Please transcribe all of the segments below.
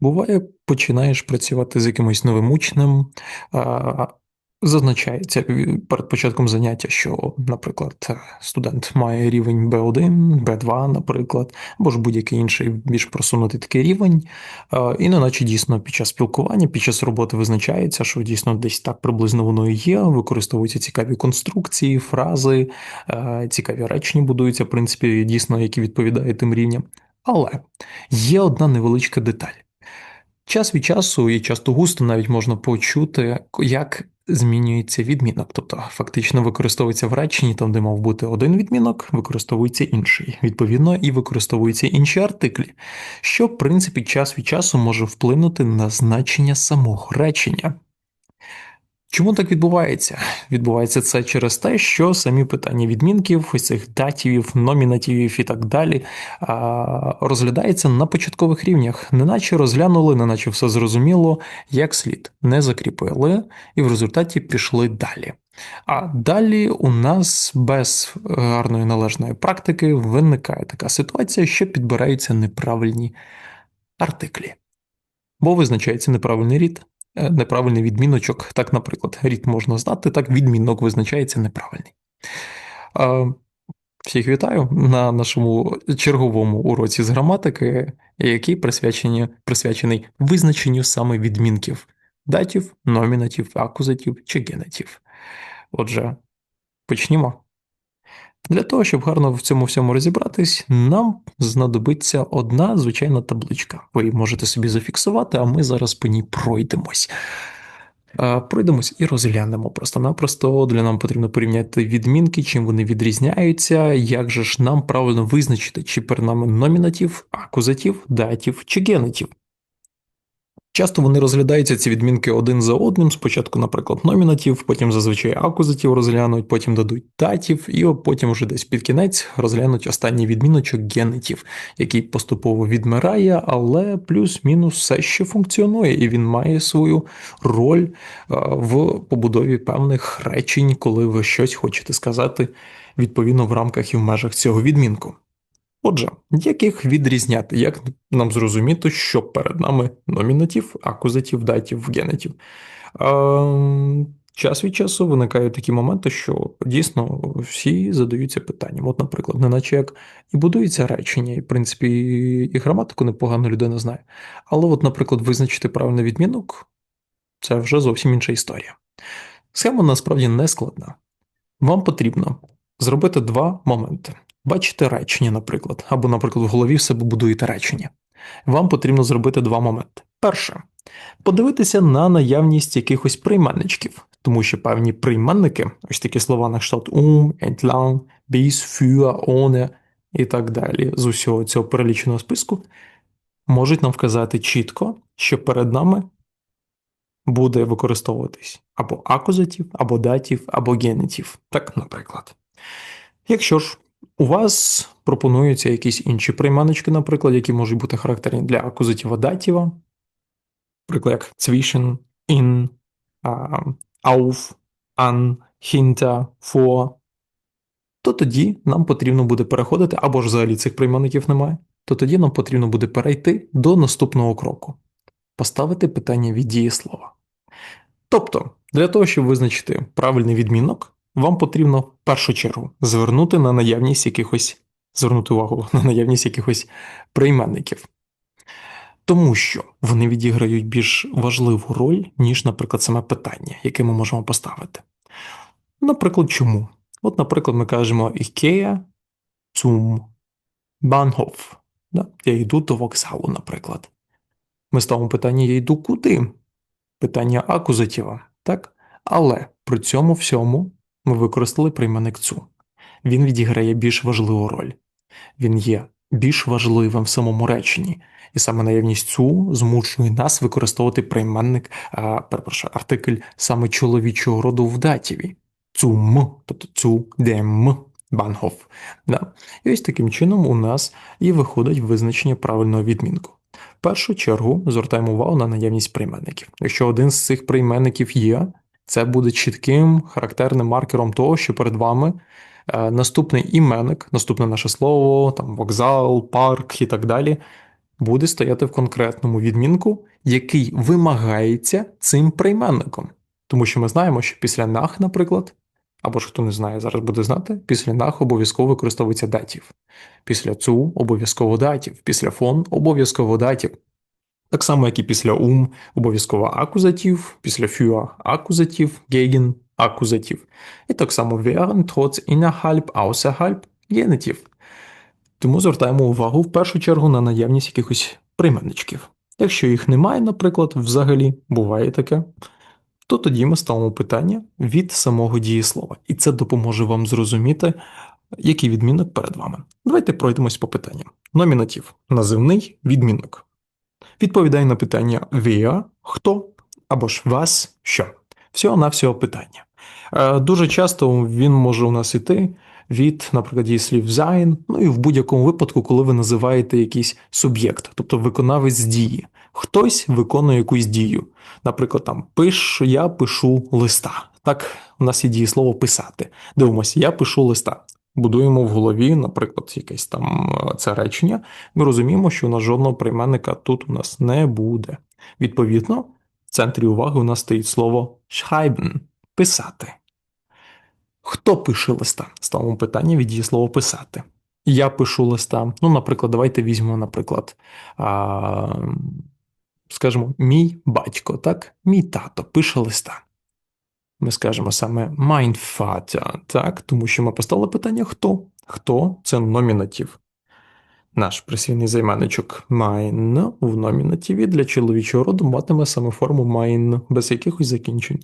Буває, починаєш працювати з якимось новим учнем, а, зазначається перед початком заняття, що, наприклад, студент має рівень B1, B2, наприклад, або ж будь-який інший більш просунутий такий рівень. І неначе дійсно під час спілкування, під час роботи визначається, що дійсно десь так приблизно воно і є, використовуються цікаві конструкції, фрази, цікаві речення будуються, в принципі, дійсно, які відповідають тим рівням. Але є одна невеличка деталь. Час від часу і часто густо навіть можна почути, як змінюється відмінок. Тобто фактично використовується в реченні, там, де мав бути один відмінок, використовується інший. Відповідно, і використовуються інші артиклі, що, в принципі, час від часу може вплинути на значення самого речення. Чому так відбувається? Відбувається це через те, що самі питання відмінків, ось цих датівів, номінативів і так далі розглядається на початкових рівнях, неначе розглянули, неначе все зрозуміло, як слід, не закріпили, і в результаті пішли далі. А далі у нас без гарної належної практики виникає така ситуація, що підбираються неправильні артиклі, бо визначається неправильний рід. Е, неправильний відміночок. Так, наприклад, рід можна знати, так відмінок визначається неправильний. Всіх вітаю на нашому черговому уроці з граматики, який присвячений, присвячений визначенню саме відмінків датів, номінатів, акузатів чи генетів. Отже, почнімо. Для того, щоб гарно в цьому всьому розібратись, нам знадобиться одна звичайна табличка. Ви можете собі зафіксувати, а ми зараз по ній пройдемось. Пройдемось і розглянемо просто-напросто. Для нам потрібно порівняти відмінки, чим вони відрізняються, як же ж нам правильно визначити, чи перед нами номінатив, акузатив, датів чи генетів. Часто вони розглядаються ці відмінки один за одним. Спочатку, наприклад, номінатів, потім зазвичай акузатів розглянуть, потім дадуть датів, і потім вже десь під кінець розглянуть останній відміночок генетів, який поступово відмирає, але плюс-мінус все ще функціонує, і він має свою роль в побудові певних речень, коли ви щось хочете сказати відповідно в рамках і в межах цього відмінку. Отже, як їх відрізняти, як нам зрозуміти, що перед нами номінатив, акузатив, датів, генетів? Е, час від часу виникають такі моменти, що дійсно всі задаються питанням. От, наприклад, неначе як і будується речення, і в принципі і граматику непогано людина знає. Але, от, наприклад, визначити правильний відмінок це вже зовсім інша історія. Схема насправді не складна. Вам потрібно зробити два моменти. Бачите речення, наприклад, або, наприклад, в голові в себе будуєте речення. Вам потрібно зробити два моменти. Перше, подивитися на наявність якихось прийменничків, тому що певні прийменники, ось такі слова на кшталт um, entlang, bis, für, ohne і так далі, з усього цього переліченого списку, можуть нам вказати чітко, що перед нами буде використовуватись або акузатів, або датів, або генетів. Так, наприклад. Якщо ж у вас пропонуються якісь інші прийманочки, наприклад, які можуть бути характерні для акузатива датіва, наприклад, як zwischen, in, auf, an, hinter, vor, то тоді нам потрібно буде переходити, або ж взагалі цих прийменників немає, то тоді нам потрібно буде перейти до наступного кроку, поставити питання від дієслова. Тобто, для того, щоб визначити правильний відмінок, вам потрібно першу чергу звернути на наявність якихось, звернути увагу на наявність якихось прийменників. Тому що вони відіграють більш важливу роль, ніж, наприклад, саме питання, яке ми можемо поставити. Наприклад, чому? От, наприклад, ми кажемо Ikea zum Bahnhof. Да? Я йду до вокзалу, наприклад. Ми ставимо питання: я йду куди? Питання акузатива, так? Але при цьому всьому ми використали прийменник цу. Він відіграє більш важливу роль, він є більш важливим в самому реченні, і саме наявність цу змушує нас використовувати прийменник, а, перепрошую, артикль саме чоловічого роду в датіві. Цум, тобто цу дем бангоф. Да. І ось таким чином у нас і виходить визначення правильного відмінку. В першу чергу звертаємо увагу на наявність прийменників. Якщо один з цих прийменників є, це буде чітким характерним маркером того, що перед вами е, наступний іменник, наступне наше слово, там вокзал, парк і так далі, буде стояти в конкретному відмінку, який вимагається цим прийменником. Тому що ми знаємо, що після нах, наприклад, або ж хто не знає, зараз буде знати, після нах обов'язково використовується датів. Після цу обов'язково датів, після фон обов'язково датів. Так само, як і після ум обов'язково акузатив, після фюа акузатив, геген акузатив. І так само während, trotz, innerhalb, außerhalb генетив. Тому звертаємо увагу в першу чергу на наявність якихось прийменничків. Якщо їх немає, наприклад, взагалі буває таке, то тоді ми ставимо питання від самого дієслова, і це допоможе вам зрозуміти, який відмінок перед вами. Давайте пройдемось по питанням. Номінатив називний відмінок. Відповідає на питання wer, хто або ж вас що. Всього на всього питання. Е, дуже часто він може у нас іти від, наприклад, дієслів sein, ну і в будь-якому випадку, коли ви називаєте якийсь суб'єкт, тобто виконавець дії. Хтось виконує якусь дію. Наприклад, там пиш, я пишу листа. Так, у нас є дієслово писати. Дивимося, я пишу листа. Будуємо в голові, наприклад, якесь там е, це речення. Ми розуміємо, що у нас жодного прийменника тут у нас не буде. Відповідно, в центрі уваги у нас стоїть слово schreiben – писати. Хто пише листа? Ставимо питання від її слова писати. Я пишу листа. Ну, наприклад, давайте візьмемо, наприклад, а, скажімо, мій батько, так? Мій тато пише листа. Ми скажемо саме Vater, так? Тому що ми поставили питання хто? Хто це номінатив. Наш присвійний займенничок mein в номінативі для чоловічого роду матиме саме форму mein, без якихось закінчень.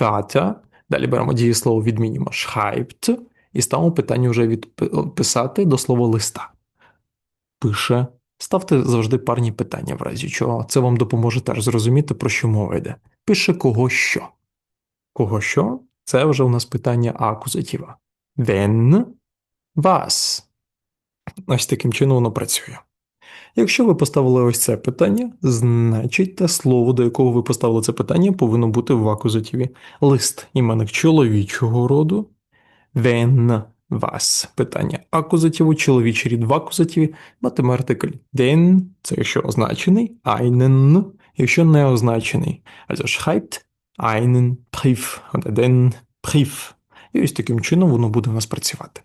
Vater Далі беремо дієслово, відмінюємо schreibt і ставимо питання вже від писати до слова листа. Пише. Ставте завжди парні питання, в разі чого. Це вам допоможе теж зрозуміти, про що мова йде. Пише кого що. Кого що? Це вже у нас питання акузатива. Wenn, was. Ось таким чином воно працює. Якщо ви поставили ось це питання, значить те слово, до якого ви поставили це питання, повинно бути в акузативі. Лист іменник чоловічого роду, вен вас питання акузативу, чоловічий рід в акузативі, матиме артикль den, це якщо означений, einen, якщо не означений. Also schreibt einen Brief, oder den Brief. І ось таким чином воно буде у нас працювати.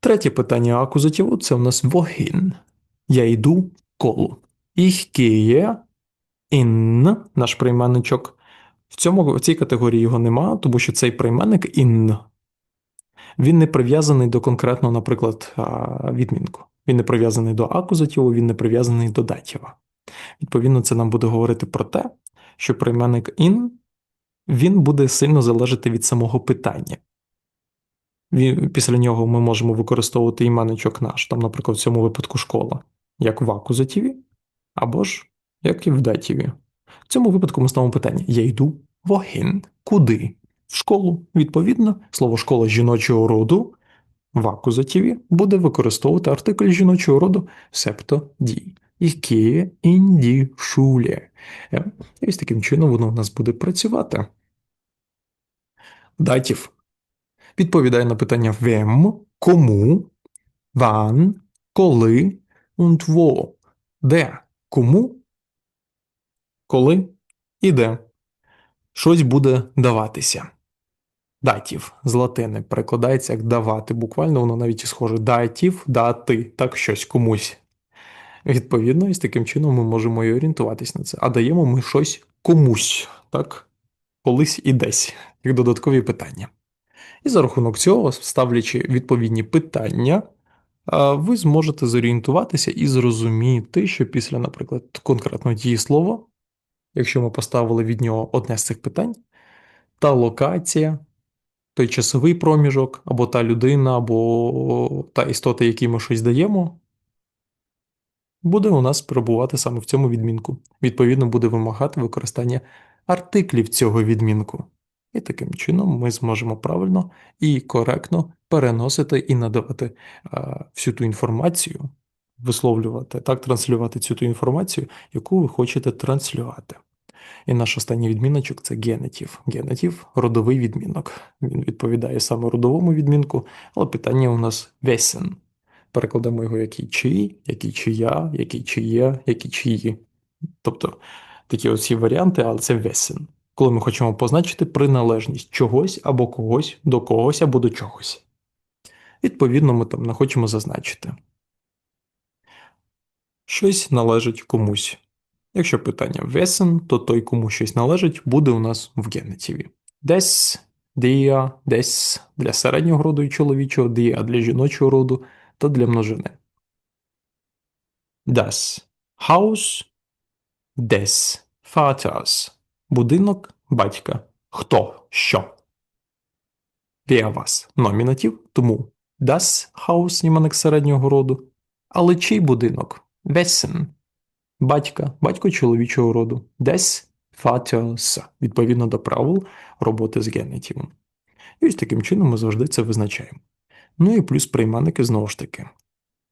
Третє питання акузативу це у нас wohin. Я йду коло. Ich gehe in наш прийменничок. В цьому, в цій категорії його нема, тому що цей прийменник in. Він не прив'язаний до конкретного, наприклад, відмінку. Він не прив'язаний до акузативу, він не прив'язаний до датіва. Відповідно, це нам буде говорити про те, що прийменник in він буде сильно залежати від самого питання. Після нього ми можемо використовувати іменничок наш, там, наприклад, в цьому випадку школа як в акузативі, або ж як і в датіві. В цьому випадку ми ставимо питання: я йду вогін. Куди? В школу. Відповідно, слово школа жіночого роду в акузативі буде використовувати артикль жіночого роду, себто ді. Gehe in die І ось таким чином воно в нас буде працювати. Датів відповідає на питання вем, кому, ван, коли, und wo. Де? Кому? Коли і де? Щось буде даватися. Датів з латини перекладається як давати. Буквально воно навіть і схоже датів, дати, так щось комусь. Відповідно, і з таким чином ми можемо і орієнтуватись на це. А даємо ми щось комусь, так? Колись і десь, як додаткові питання. І за рахунок цього, ставлячи відповідні питання ви зможете зорієнтуватися і зрозуміти, що після, наприклад, конкретного дієслова, якщо ми поставили від нього одне з цих питань, та локація, той часовий проміжок, або та людина, або та істота, якій ми щось даємо, буде у нас перебувати саме в цьому відмінку. Відповідно, буде вимагати використання артиклів цього відмінку. І таким чином ми зможемо правильно і коректно переносити і надавати всю ту інформацію, висловлювати, так, транслювати цю ту інформацію, яку ви хочете транслювати. І наш останній відміночок це генетів. Генетів родовий відмінок. Він відповідає саме родовому відмінку, але питання у нас весен. Перекладемо його як і чий, який чия, який чиє, який чиї. Тобто такі оці варіанти, але це весен. Коли ми хочемо позначити приналежність чогось або когось до когось або до чогось. Відповідно, ми там не хочемо зазначити. Щось належить комусь. Якщо питання весен, то той, кому щось належить, буде у нас в генетиві. Десь, дія, десь для середнього роду і чоловічого, дія для жіночого роду та для множини. Das Haus des Vaters. Будинок батька. Хто? Що? Wer was? Номінатив, тому das Haus іменник середнього роду. Але чий будинок? Wessen? Батька, батько чоловічого роду. Des Vaters. Відповідно до правил роботи з генетивом. І ось таким чином ми завжди це визначаємо. Ну і плюс прийменники знову ж таки.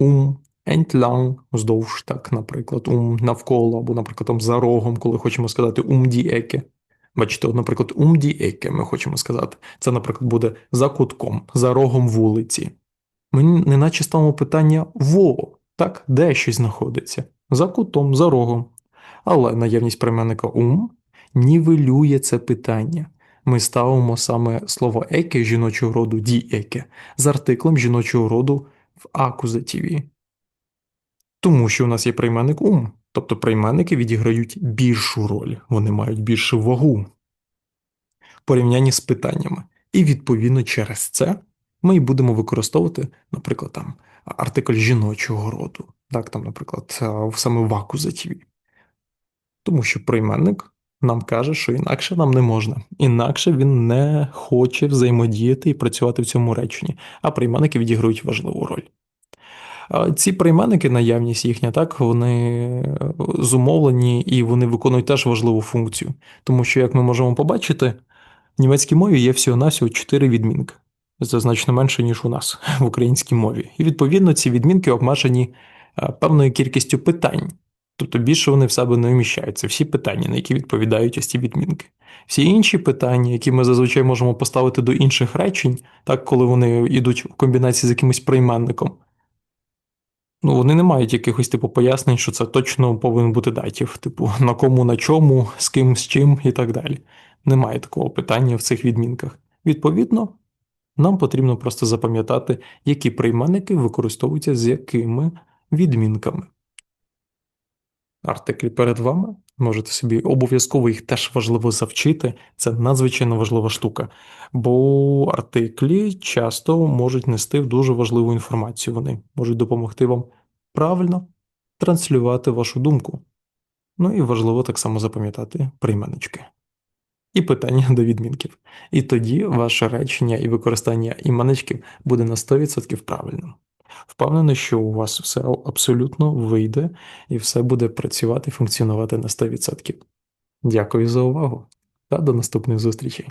Um, entlang, вздовж, так, наприклад, um навколо, або, наприклад, там за рогом, коли хочемо сказати um die Ecke. Бачите, наприклад, um die ми хочемо сказати. Це, наприклад, буде за кутком, за рогом вулиці. Ми неначе ставимо питання во, так, де щось знаходиться, за кутом, за рогом. Але наявність прийменника ум нівелює це питання. Ми ставимо саме слово еке жіночого роду ді еке з артиклем жіночого роду в акузативі. Тому що у нас є прийменник ум, тобто прийменники відіграють більшу роль, вони мають більшу вагу в порівнянні з питаннями. І відповідно через це ми і будемо використовувати, наприклад, там артикль жіночого роду, так, там, наприклад, саме в акузативі. Тому що прийменник нам каже, що інакше нам не можна, інакше він не хоче взаємодіяти і працювати в цьому реченні, а прийменники відіграють важливу роль. Ці прийменники, наявність їхня, так, вони зумовлені і вони виконують теж важливу функцію. Тому що, як ми можемо побачити, в німецькій мові є всього-навсього 4 відмінки. Це значно менше, ніж у нас в українській мові. І відповідно ці відмінки обмежені певною кількістю питань. Тобто більше вони в себе не вміщаються, всі питання, на які відповідають ось ці відмінки. Всі інші питання, які ми зазвичай можемо поставити до інших речень, так коли вони йдуть в комбінації з якимось прийменником, ну вони не мають якихось типу пояснень, що це точно повинен бути датів, типу на кому, на чому, з ким, з чим і так далі. Немає такого питання в цих відмінках. Відповідно, нам потрібно просто запам'ятати, які прийменники використовуються з якими відмінками артиклі перед вами. Можете собі обов'язково їх теж важливо завчити, це надзвичайно важлива штука. Бо артиклі часто можуть нести дуже важливу інформацію. Вони можуть допомогти вам правильно транслювати вашу думку. Ну і важливо так само запам'ятати прийменнички. І питання до відмінків. І тоді ваше речення і використання іменничків буде на 100% правильним. Впевнений, що у вас все абсолютно вийде і все буде працювати функціонувати на 100%. Дякую за увагу та до наступних зустрічей!